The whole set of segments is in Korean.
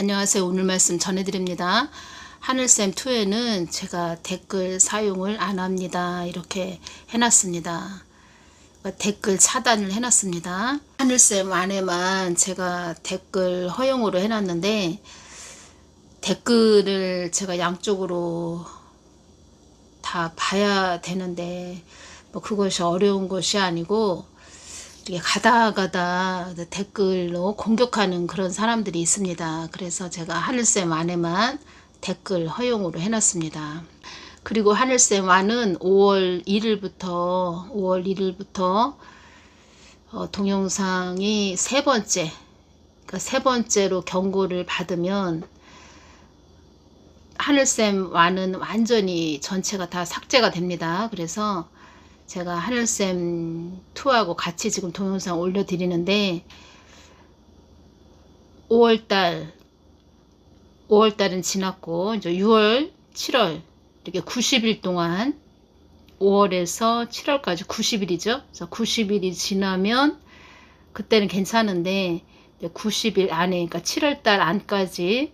안녕하세요. 오늘 말씀 전해드립니다. 하늘쌤 2에는 제가 댓글 사용을 안 합니다. 이렇게 해놨습니다. 그러니까 댓글 차단을 해놨습니다. 하늘쌤 안에만 제가 댓글 허용으로 해놨는데 댓글을 제가 양쪽으로 다 봐야 되는데 뭐 그것이 어려운 것이 아니고 가다 가다 댓글로 공격하는 그런 사람들이 있습니다. 그래서 제가 하늘쌤 안에만 댓글 허용으로 해놨습니다. 그리고 하늘쌤 안은 5월 1일부터 5월 1일부터 어, 동영상이 세 번째 그러니까 세 번째로 경고를 받으면 하늘쌤 완은 완전히 전체가 다 삭제가 됩니다. 그래서 제가 하늘쌤 2하고 같이 지금 동영상 올려드리는데 5월달 5월달은 지났고 이제 6월 7월 이렇게 90일 동안 5월에서 7월까지 90일이죠. 그래서 90일이 지나면 그때는 괜찮은데 90일 안에 그러니까 7월달 안까지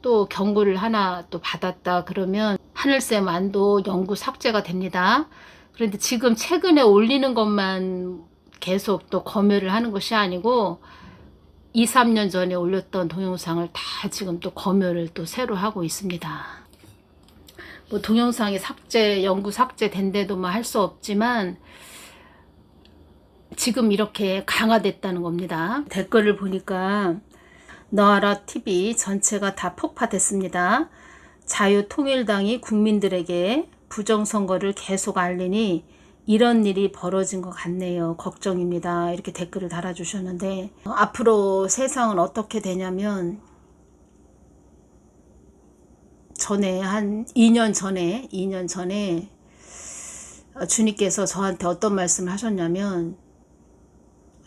또 경고를 하나 또 받았다 그러면 하늘쌤 안도 영구 삭제가 됩니다. 그런데 지금 최근에 올리는 것만 계속 또 검열을 하는 것이 아니고 2, 3년 전에 올렸던 동영상을 다 지금 또 검열을 또 새로 하고 있습니다. 뭐 동영상이 삭제, 영구 삭제된 데도 뭐 할 수 없지만 지금 이렇게 강화됐다는 겁니다. 댓글을 보니까 너아라 TV 전체가 다 폭파됐습니다. 자유통일당이 국민들에게 부정선거를 계속 알리니 이런 일이 벌어진 것 같네요. 걱정입니다. 이렇게 댓글을 달아주셨는데 어, 앞으로 세상은 어떻게 되냐면 전에 한 2년 전에 2년 전에 어, 주님께서 저한테 어떤 말씀을 하셨냐면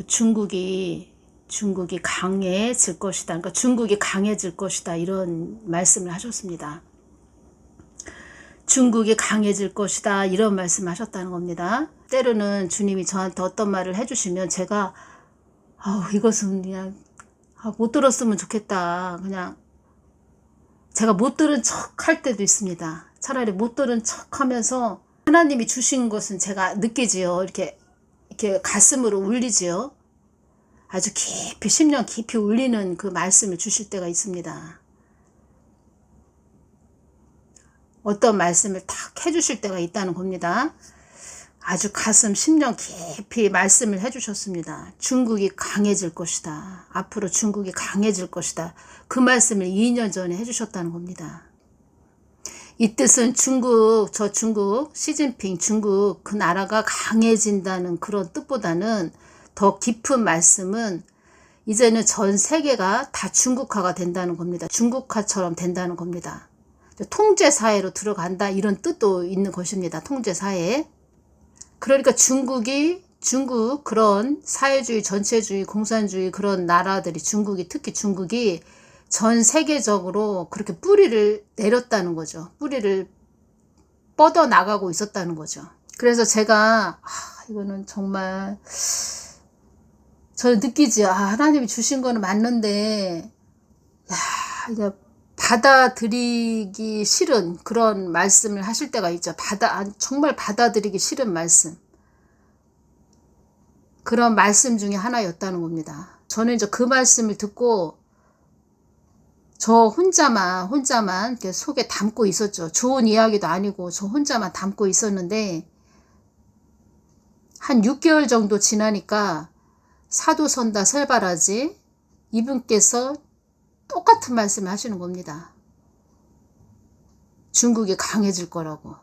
중국이 중국이 강해질 것이다. 그러니까 중국이 강해질 것이다. 이런 말씀을 하셨습니다. 중국이 강해질 것이다. 이런 말씀 하셨다는 겁니다. 때로는 주님이 저한테 어떤 말을 해주시면 제가, 아우, 이것은 그냥, 아, 못 들었으면 좋겠다. 그냥, 제가 못 들은 척 할 때도 있습니다. 차라리 못 들은 척 하면서 하나님이 주신 것은 제가 느끼지요. 이렇게, 이렇게 가슴으로 울리지요. 아주 깊이, 10년 깊이 울리는 그 말씀을 주실 때가 있습니다. 어떤 말씀을 탁 해주실 때가 있다는 겁니다. 아주 가슴 10년 깊이 말씀을 해주셨습니다. 중국이 강해질 것이다. 앞으로 중국이 강해질 것이다. 그 말씀을 2년 전에 해주셨다는 겁니다. 이 뜻은 중국, 저 중국, 시진핑 중국 그 나라가 강해진다는 그런 뜻보다는 더 깊은 말씀은 이제는 전 세계가 다 중국화가 된다는 겁니다. 중국화처럼 된다는 겁니다. 통제 사회로 들어간다 이런 뜻도 있는 것입니다. 통제 사회. 그러니까 중국이 중국 그런 사회주의, 전체주의, 공산주의 그런 나라들이 중국이 특히 중국이 전 세계적으로 그렇게 뿌리를 내렸다는 거죠. 뿌리를 뻗어 나가고 있었다는 거죠. 그래서 제가 아, 이거는 정말 저는 느끼지 아, 하나님이 주신 거는 맞는데 야, 이게 받아들이기 싫은 그런 말씀을 하실 때가 있죠. 받아, 정말 받아들이기 싫은 말씀. 그런 말씀 중에 하나였다는 겁니다. 저는 이제 그 말씀을 듣고 저 혼자만, 혼자만 속에 담고 있었죠. 좋은 이야기도 아니고 저 혼자만 담고 있었는데 한 6개월 정도 지나니까 사도 선다 설바라지 이분께서 똑같은 말씀을 하시는 겁니다. 중국이 강해질 거라고.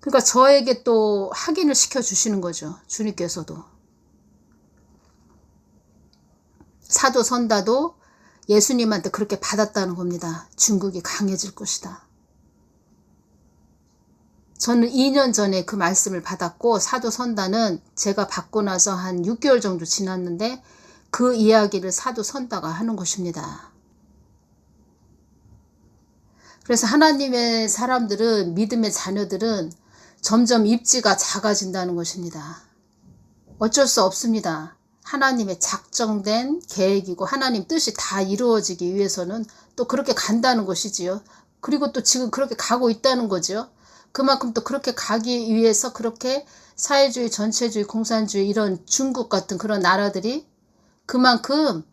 그러니까 저에게 또 확인을 시켜 주시는 거죠. 주님께서도. 사도 선다도 예수님한테 그렇게 받았다는 겁니다. 중국이 강해질 것이다. 저는 2년 전에 그 말씀을 받았고 사도 선다는 제가 받고 나서 한 6개월 정도 지났는데 그 이야기를 사도 선다가 하는 것입니다. 그래서 하나님의 사람들은 믿음의 자녀들은 점점 입지가 작아진다는 것입니다. 어쩔 수 없습니다. 하나님의 작정된 계획이고 하나님 뜻이 다 이루어지기 위해서는 또 그렇게 간다는 것이지요. 그리고 또 지금 그렇게 가고 있다는 거죠. 그만큼 또 그렇게 가기 위해서 그렇게 사회주의, 전체주의, 공산주의 이런 중국 같은 그런 나라들이 그만큼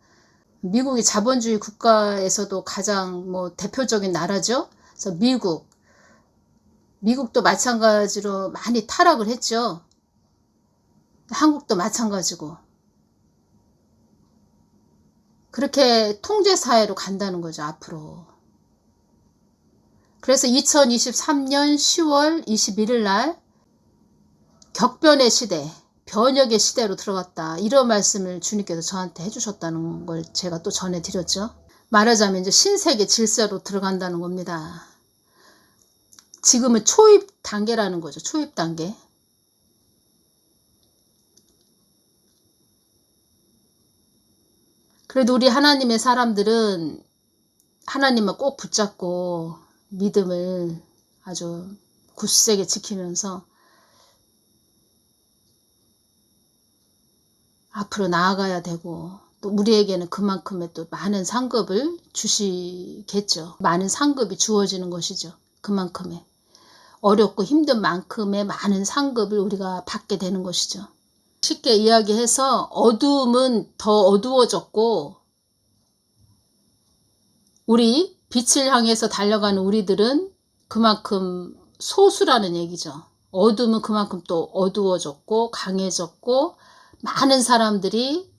미국이 자본주의 국가에서도 가장 뭐 대표적인 나라죠. 그래서 미국, 미국도 마찬가지로 많이 타락을 했죠. 한국도 마찬가지고. 그렇게 통제사회로 간다는 거죠, 앞으로. 그래서 2023년 10월 21일 날 격변의 시대, 변혁의 시대로 들어갔다. 이런 말씀을 주님께서 저한테 해주셨다는 걸 제가 또 전해드렸죠. 말하자면 이제 신세계 질서로 들어간다는 겁니다. 지금은 초입 단계라는 거죠. 초입 단계. 그래도 우리 하나님의 사람들은 하나님을 꼭 붙잡고 믿음을 아주 굳세게 지키면서 앞으로 나아가야 되고 또 우리에게는 그만큼의 또 많은 상급을 주시겠죠. 많은 상급이 주어지는 것이죠. 그만큼의 어렵고 힘든 만큼의 많은 상급을 우리가 받게 되는 것이죠. 쉽게 이야기해서 어두움은 더 어두워졌고 우리 빛을 향해서 달려가는 우리들은 그만큼 소수라는 얘기죠. 어둠은 그만큼 또 어두워졌고 강해졌고 많은 사람들이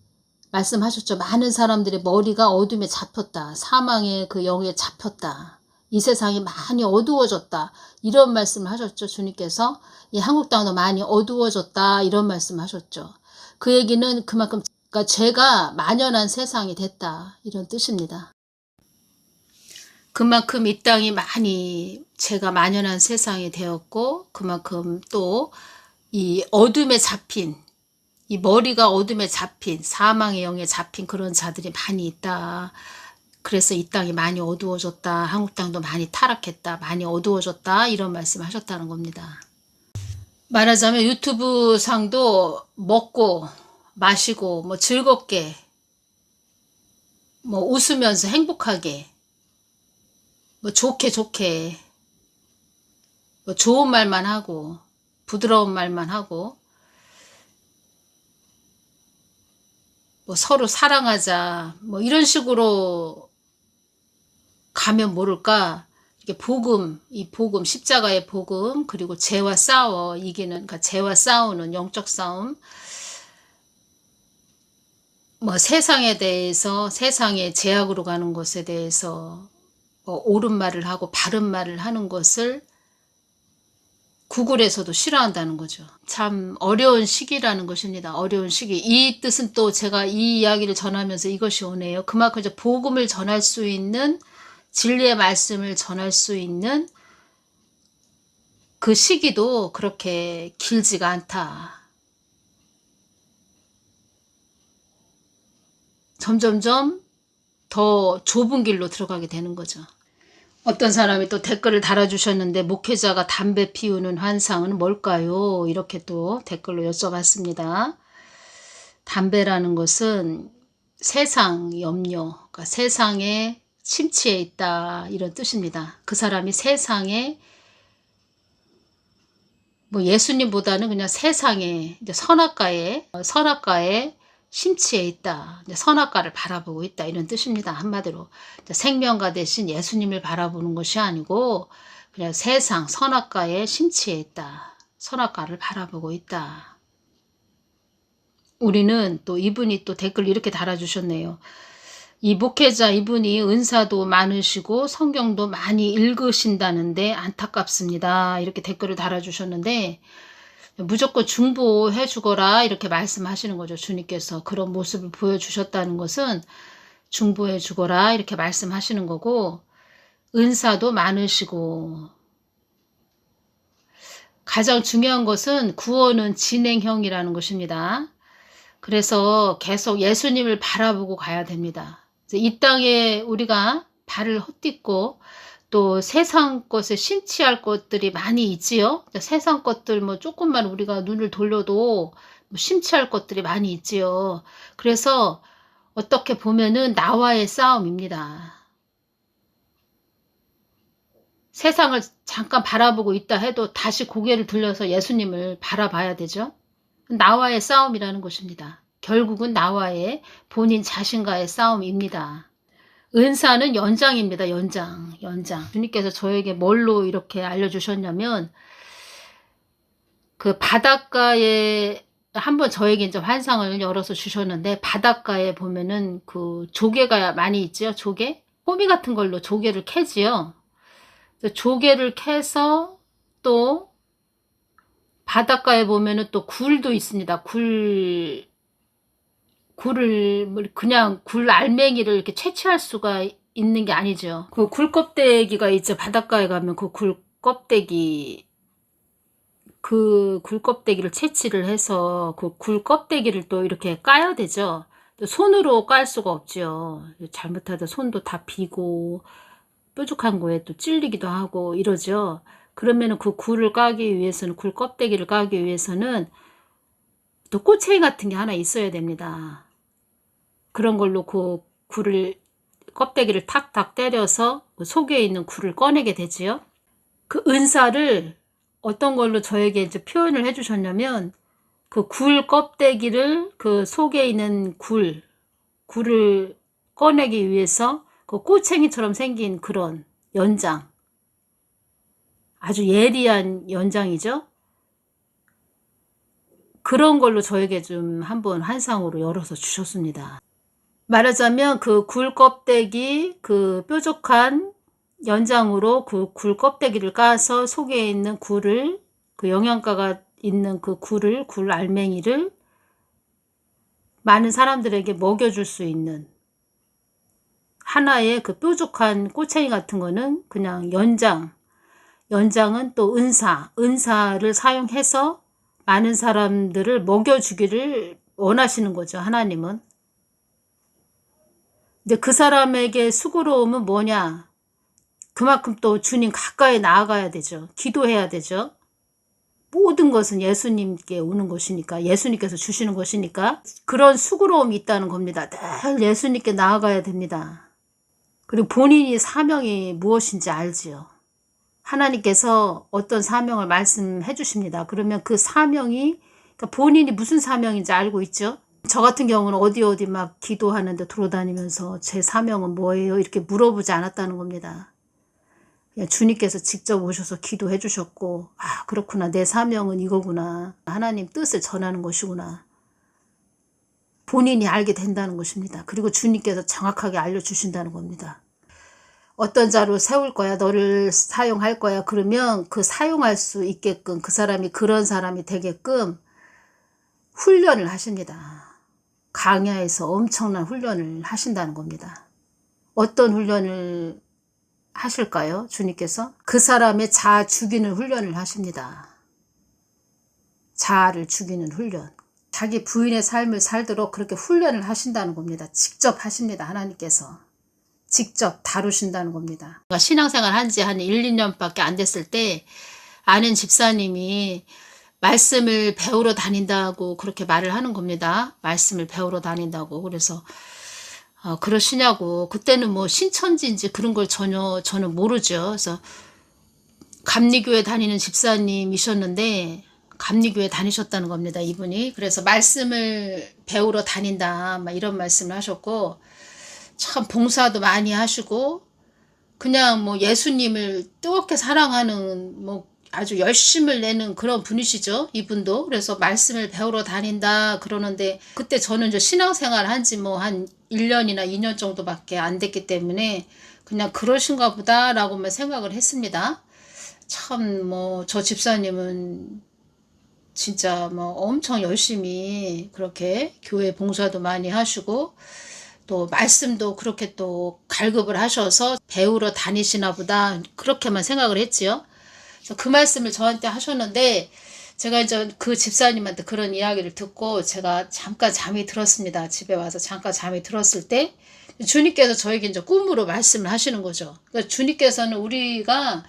말씀하셨죠. 많은 사람들의 머리가 어둠에 잡혔다. 사망의 그 영에 잡혔다. 이 세상이 많이 어두워졌다. 이런 말씀을 하셨죠. 주님께서 이 한국 땅도 많이 어두워졌다. 이런 말씀을 하셨죠. 그 얘기는 그만큼 그러니까 죄가 만연한 세상이 됐다. 이런 뜻입니다. 그만큼 이 땅이 많이 죄가 만연한 세상이 되었고 그만큼 또 이 어둠에 잡힌 이 머리가 어둠에 잡힌 사망의 영에 잡힌 그런 자들이 많이 있다. 그래서 이 땅이 많이 어두워졌다. 한국 땅도 많이 타락했다. 많이 어두워졌다. 이런 말씀 하셨다는 겁니다. 말하자면 유튜브 상도 먹고 마시고 뭐 즐겁게 뭐 웃으면서 행복하게 뭐 좋게 좋게 뭐 좋은 말만 하고 부드러운 말만 하고 뭐 서로 사랑하자 뭐 이런 식으로 가면 모를까? 이게 복음 이 복음 십자가의 복음 그리고 죄와 싸워. 이기는 그러니까 죄와 싸우는 영적 싸움. 뭐 세상에 대해서 세상의 제약으로 가는 것에 대해서 뭐 옳은 말을 하고 바른 말을 하는 것을 구글에서도 싫어한다는 거죠. 참 어려운 시기라는 것입니다. 어려운 시기. 이 뜻은 또 제가 이 이야기를 전하면서 이것이 오네요. 그만큼 이제 복음을 전할 수 있는 진리의 말씀을 전할 수 있는 그 시기도 그렇게 길지가 않다. 점점점 더 좁은 길로 들어가게 되는 거죠. 어떤 사람이 또 댓글을 달아주셨는데 목회자가 담배 피우는 환상은 뭘까요? 이렇게 또 댓글로 여쭤봤습니다. 담배라는 것은 세상 염려, 그러니까 세상에 침체에 있다 이런 뜻입니다. 그 사람이 세상에 뭐 예수님보다는 그냥 세상에 선악가에 선악가에 심취해 있다. 선악과를 바라보고 있다. 이런 뜻입니다. 한마디로. 생명가 대신 예수님을 바라보는 것이 아니고 그냥 세상 선악과에 심취해 있다. 선악과를 바라보고 있다. 우리는 또 이분이 또 댓글 이렇게 달아주셨네요. 이 목회자 이분이 은사도 많으시고 성경도 많이 읽으신다는데 안타깝습니다. 이렇게 댓글을 달아주셨는데 무조건 중보해 주거라 이렇게 말씀하시는 거죠. 주님께서 그런 모습을 보여주셨다는 것은 중보해 주거라 이렇게 말씀하시는 거고 은사도 많으시고 가장 중요한 것은 구원은 진행형이라는 것입니다. 그래서 계속 예수님을 바라보고 가야 됩니다. 이 땅에 우리가 발을 헛딛고 또 세상 것에 심취할 것들이 많이 있지요. 세상 것들 뭐 조금만 우리가 눈을 돌려도 뭐 심취할 것들이 많이 있지요. 그래서 어떻게 보면은 나와의 싸움입니다. 세상을 잠깐 바라보고 있다 해도 다시 고개를 들려서 예수님을 바라봐야 되죠. 나와의 싸움이라는 것입니다. 결국은 나와의 본인 자신과의 싸움입니다. 은사는 연장입니다. 연장, 연장. 주님께서 저에게 뭘로 이렇게 알려주셨냐면 그 바닷가에 한번 저에게 이제 환상을 열어서 주셨는데 바닷가에 보면은 그 조개가 많이 있죠. 조개, 호미 같은 걸로 조개를 캐지요. 조개를 캐서 또 바닷가에 보면은 또 굴도 있습니다. 굴 굴을 뭐 그냥 굴 알맹이를 이렇게 채취할 수가 있는 게 아니죠. 그 굴 껍데기가 있죠. 바닷가에 가면 그 굴 껍데기 그 굴 껍데기를 채취를 해서 그 굴 껍데기를 또 이렇게 까야 되죠. 또 손으로 깔 수가 없죠. 잘못하다 손도 다 비고 뾰족한 거에 또 찔리기도 하고 이러죠. 그러면 그 굴을 까기 위해서는 굴 껍데기를 까기 위해서는 또 꼬챙이 같은 게 하나 있어야 됩니다. 그런 걸로 그 굴을 껍데기를 탁탁 때려서 그 속에 있는 굴을 꺼내게 되지요. 그 은사를 어떤 걸로 저에게 이제 표현을 해주셨냐면 그 굴 껍데기를 그 속에 있는 굴 굴을 꺼내기 위해서 그 꼬챙이처럼 생긴 그런 연장 아주 예리한 연장이죠. 그런 걸로 저에게 좀 한번 환상으로 열어서 주셨습니다. 말하자면 그 굴 껍데기 그 뾰족한 연장으로 그 굴 껍데기를 까서 속에 있는 굴을 그 영양가가 있는 그 굴을 굴 알맹이를 많은 사람들에게 먹여줄 수 있는 하나의 그 뾰족한 꼬챙이 같은 거는 그냥 연장. 연장은 또 은사. 은사를 사용해서 많은 사람들을 먹여주기를 원하시는 거죠 하나님은 근데 그 사람에게 수고로움은 뭐냐? 그만큼 또 주님 가까이 나아가야 되죠. 기도해야 되죠. 모든 것은 예수님께 오는 것이니까 예수님께서 주시는 것이니까 그런 수고로움이 있다는 겁니다. 늘 예수님께 나아가야 됩니다. 그리고 본인이 사명이 무엇인지 알지요. 하나님께서 어떤 사명을 말씀해 주십니다. 그러면 그 사명이 그러니까 본인이 무슨 사명인지 알고 있죠. 저 같은 경우는 어디 어디 막 기도하는데 돌아다니면서 제 사명은 뭐예요? 이렇게 물어보지 않았다는 겁니다. 그냥 주님께서 직접 오셔서 기도해 주셨고, 아, 그렇구나. 내 사명은 이거구나. 하나님 뜻을 전하는 것이구나. 본인이 알게 된다는 것입니다. 그리고 주님께서 정확하게 알려주신다는 겁니다. 어떤 자로 세울 거야, 너를 사용할 거야. 그러면 그 사용할 수 있게끔 그 사람이 그런 사람이 되게끔 훈련을 하십니다. 강야에서 엄청난 훈련을 하신다는 겁니다. 어떤 훈련을 하실까요? 주님께서? 그 사람의 자아 죽이는 훈련을 하십니다. 자아를 죽이는 훈련. 자기 부인의 삶을 살도록 그렇게 훈련을 하신다는 겁니다. 직접 하십니다. 하나님께서. 직접 다루신다는 겁니다. 신앙생활 한 지 한 1, 2년밖에 안 됐을 때 아는 집사님이 말씀을 배우러 다닌다고 그렇게 말을 하는 겁니다. 말씀을 배우러 다닌다고. 그래서 어, 그러시냐고. 그때는 뭐 신천지인지 그런 걸 전혀 저는 모르죠. 그래서 감리교회 다니는 집사님이셨는데 감리교회 다니셨다는 겁니다. 이분이. 그래서 말씀을 배우러 다닌다. 막 이런 말씀을 하셨고 참 봉사도 많이 하시고 그냥 뭐 예수님을 뜨겁게 사랑하는 뭐 아주 열심을 내는 그런 분이시죠. 이분도. 그래서 말씀을 배우러 다닌다 그러는데 그때 저는 이제 신앙생활 한지 뭐 한 1년이나 2년 정도밖에 안 됐기 때문에 그냥 그러신가 보다라고만 생각을 했습니다. 참 뭐 저 집사님은 진짜 뭐 엄청 열심히 그렇게 교회 봉사도 많이 하시고 또 말씀도 그렇게 또 갈급을 하셔서 배우러 다니시나 보다 그렇게만 생각을 했지요. 그래서 그 말씀을 저한테 하셨는데 제가 이제 그 집사님한테 그런 이야기를 듣고 제가 잠깐 잠이 들었습니다. 집에 와서 잠깐 잠이 들었을 때 주님께서 저에게 이제 꿈으로 말씀을 하시는 거죠. 그러니까 주님께서는 우리가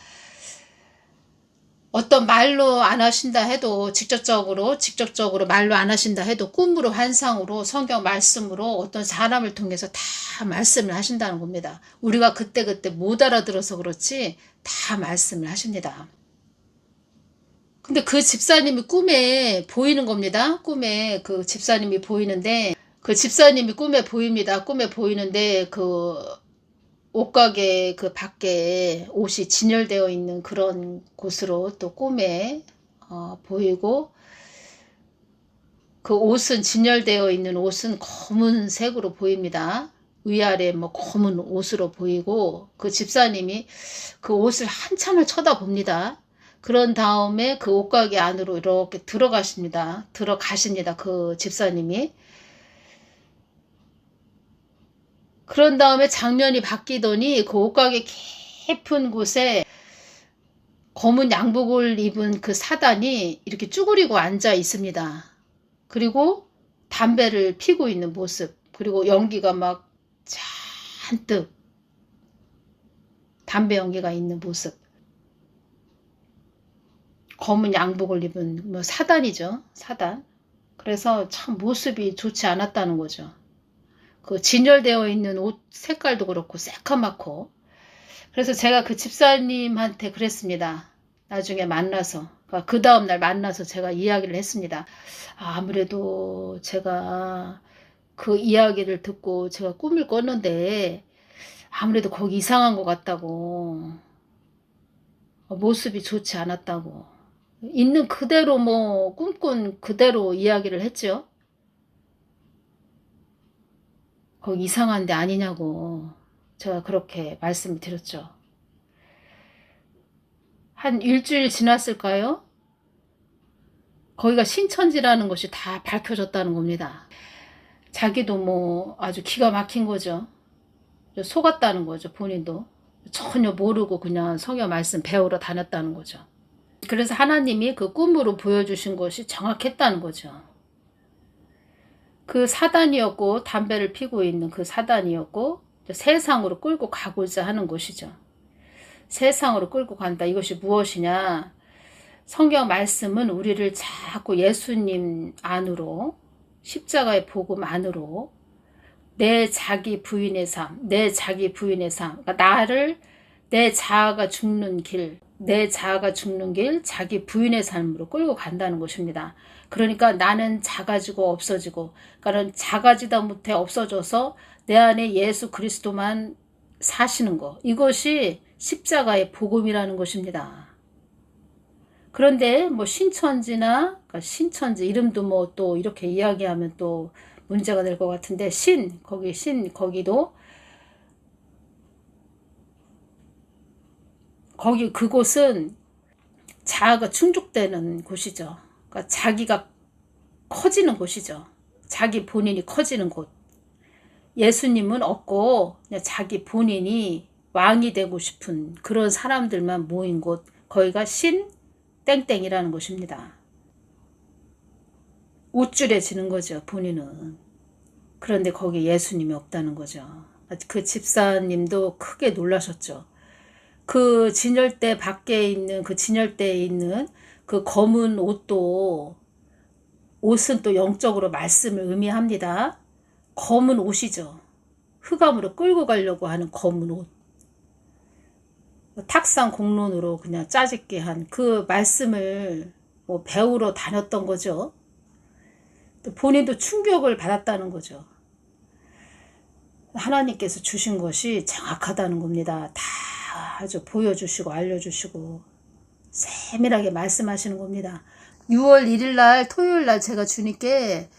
어떤 말로 안 하신다 해도 직접적으로 직접적으로 말로 안 하신다 해도 꿈으로 환상으로 성경 말씀으로 어떤 사람을 통해서 다 말씀을 하신다는 겁니다. 우리가 그때그때 못 알아들어서 그렇지 다 말씀을 하십니다. 근데 그 집사님이 꿈에 보이는 겁니다. 꿈에 그 집사님이 보이는데 그 집사님이 꿈에 보입니다. 꿈에 보이는데 그 옷가게 그 밖에 옷이 진열되어 있는 그런 곳으로 또 꿈에 어, 보이고 그 옷은 진열되어 있는 옷은 검은색으로 보입니다. 위아래 뭐 검은 옷으로 보이고 그 집사님이 그 옷을 한참을 쳐다봅니다. 그런 다음에 그 옷가게 안으로 이렇게 들어가십니다. 들어가십니다. 그 집사님이. 그런 다음에 장면이 바뀌더니 그 옷가게 깊은 곳에 검은 양복을 입은 그 사단이 이렇게 쭈그리고 앉아 있습니다. 그리고 담배를 피고 있는 모습. 그리고 연기가 막 잔뜩 담배 연기가 있는 모습. 검은 양복을 입은 뭐 사단이죠. 사단. 그래서 참 모습이 좋지 않았다는 거죠. 그 진열되어 있는 옷 색깔도 그렇고 새카맣고 그래서 제가 그 집사님한테 그랬습니다. 나중에 만나서 그러니까 그 다음날 만나서 제가 이야기를 했습니다. 아, 아무래도 제가 그 이야기를 듣고 제가 꿈을 꿨는데 아무래도 거기 이상한 것 같다고 모습이 좋지 않았다고 있는 그대로 뭐 꿈꾼 그대로 이야기를 했죠. 거기 이상한 데 아니냐고 제가 그렇게 말씀을 드렸죠. 한 일주일 지났을까요? 거기가 신천지라는 것이 다 밝혀졌다는 겁니다. 자기도 뭐 아주 기가 막힌 거죠. 속았다는 거죠, 본인도. 전혀 모르고 그냥 성경 말씀 배우러 다녔다는 거죠. 그래서 하나님이 그 꿈으로 보여주신 것이 정확했다는 거죠. 그 사단이었고 담배를 피고 있는 그 사단이었고 세상으로 끌고 가고자 하는 것이죠. 세상으로 끌고 간다. 이것이 무엇이냐? 성경 말씀은 우리를 자꾸 예수님 안으로 십자가의 복음 안으로 내 자기 부인의 삶, 내 자기 부인의 삶, 그러니까 나를 내 자아가 죽는 길, 내 자아가 죽는 길, 자기 부인의 삶으로 끌고 간다는 것입니다. 그러니까 나는 작아지고 없어지고, 그러니까 작아지다 못해 없어져서 내 안에 예수 그리스도만 사시는 것. 이것이 십자가의 복음이라는 것입니다. 그런데 뭐 신천지나 그러니까 신천지 이름도 뭐 또 이렇게 이야기하면 또 문제가 될 것 같은데 신 거기 신 거기도 거기 그곳은 자아가 충족되는 곳이죠. 그러니까 자기가 커지는 곳이죠. 자기 본인이 커지는 곳. 예수님은 없고 자기 본인이 왕이 되고 싶은 그런 사람들만 모인 곳. 거기가 신 땡땡이라는 곳입니다. 우쭐해지는 거죠. 본인은. 그런데 거기 예수님이 없다는 거죠. 그 집사님도 크게 놀라셨죠. 그 진열대 밖에 있는 그 진열대에 있는 그 검은 옷도 옷은 또 영적으로 말씀을 의미합니다. 검은 옷이죠. 흑암으로 끌고 가려고 하는 검은 옷. 탁상 공론으로 그냥 짜집게 한 그 말씀을 뭐 배우러 다녔던 거죠. 또 본인도 충격을 받았다는 거죠. 하나님께서 주신 것이 정확하다는 겁니다. 다 아주 보여주시고 알려주시고 세밀하게 말씀하시는 겁니다. 6월 1일 날 토요일 날 제가 주님께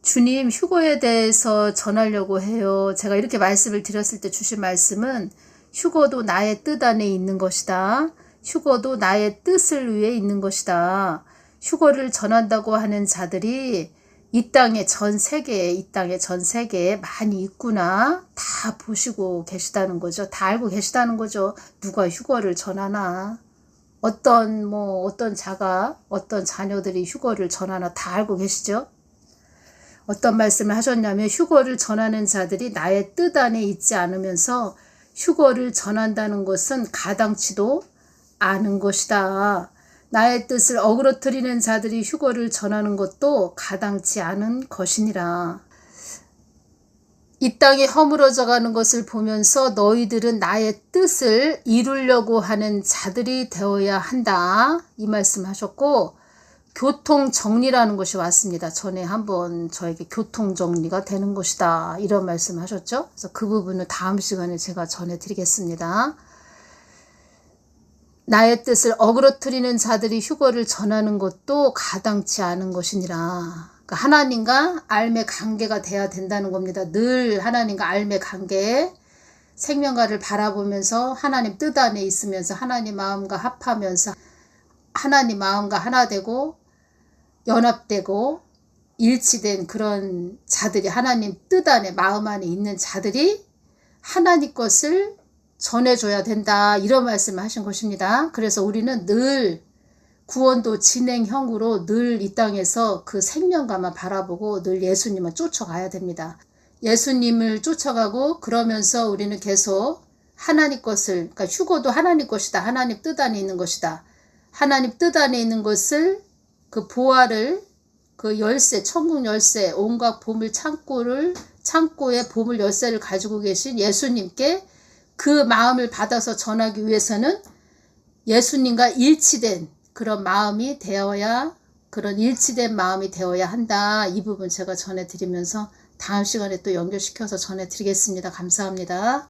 주님 휴거에 대해서 전하려고 해요. 제가 이렇게 말씀을 드렸을 때 주신 말씀은 휴거도 나의 뜻 안에 있는 것이다. 휴거도 나의 뜻을 위해 있는 것이다. 휴거를 전한다고 하는 자들이 이 땅에 전 세계에 이 땅에 전 세계에 많이 있구나 다 보시고 계시다는 거죠. 다 알고 계시다는 거죠. 누가 휴거를 전하나 어떤 뭐 어떤 자가 어떤 자녀들이 휴거를 전하나 다 알고 계시죠. 어떤 말씀을 하셨냐면 휴거를 전하는 자들이 나의 뜻 안에 있지 않으면서 휴거를 전한다는 것은 가당치도 않은 것이다. 나의 뜻을 어그러뜨리는 자들이 휴거를 전하는 것도 가당치 않은 것이니라. 이 땅이 허물어져 가는 것을 보면서 너희들은 나의 뜻을 이루려고 하는 자들이 되어야 한다. 이 말씀 하셨고, 교통 정리라는 것이 왔습니다. 전에 한번 저에게 교통 정리가 되는 것이다. 이런 말씀 하셨죠? 그래서 그 부분을 다음 시간에 제가 전해드리겠습니다. 나의 뜻을 어그러뜨리는 자들이 휴거를 전하는 것도 가당치 않은 것이니라. 그러니까 하나님과 알매 관계가 돼야 된다는 겁니다. 늘 하나님과 알매 관계, 생명가를 바라보면서 하나님 뜻 안에 있으면서 하나님 마음과 합하면서 하나님 마음과 하나 되고 연합되고 일치된 그런 자들이 하나님 뜻 안에 마음 안에 있는 자들이 하나님 것을 전해줘야 된다 이런 말씀을 하신 것입니다. 그래서 우리는 늘 구원도 진행형으로 늘 이 땅에서 그 생명감만 바라보고 늘 예수님을 쫓아가야 됩니다. 예수님을 쫓아가고 그러면서 우리는 계속 하나님 것을 그러니까 휴고도 하나님 것이다. 하나님 뜻 안에 있는 것이다. 하나님 뜻 안에 있는 것을 그 보화를 그 열쇠 천국 열쇠 온갖 보물 창고를 창고에 보물 열쇠를 가지고 계신 예수님께 그 마음을 받아서 전하기 위해서는 예수님과 일치된 그런 마음이 되어야 그런 일치된 마음이 되어야 한다. 이 부분 제가 전해드리면서 다음 시간에 또 연결시켜서 전해드리겠습니다. 감사합니다.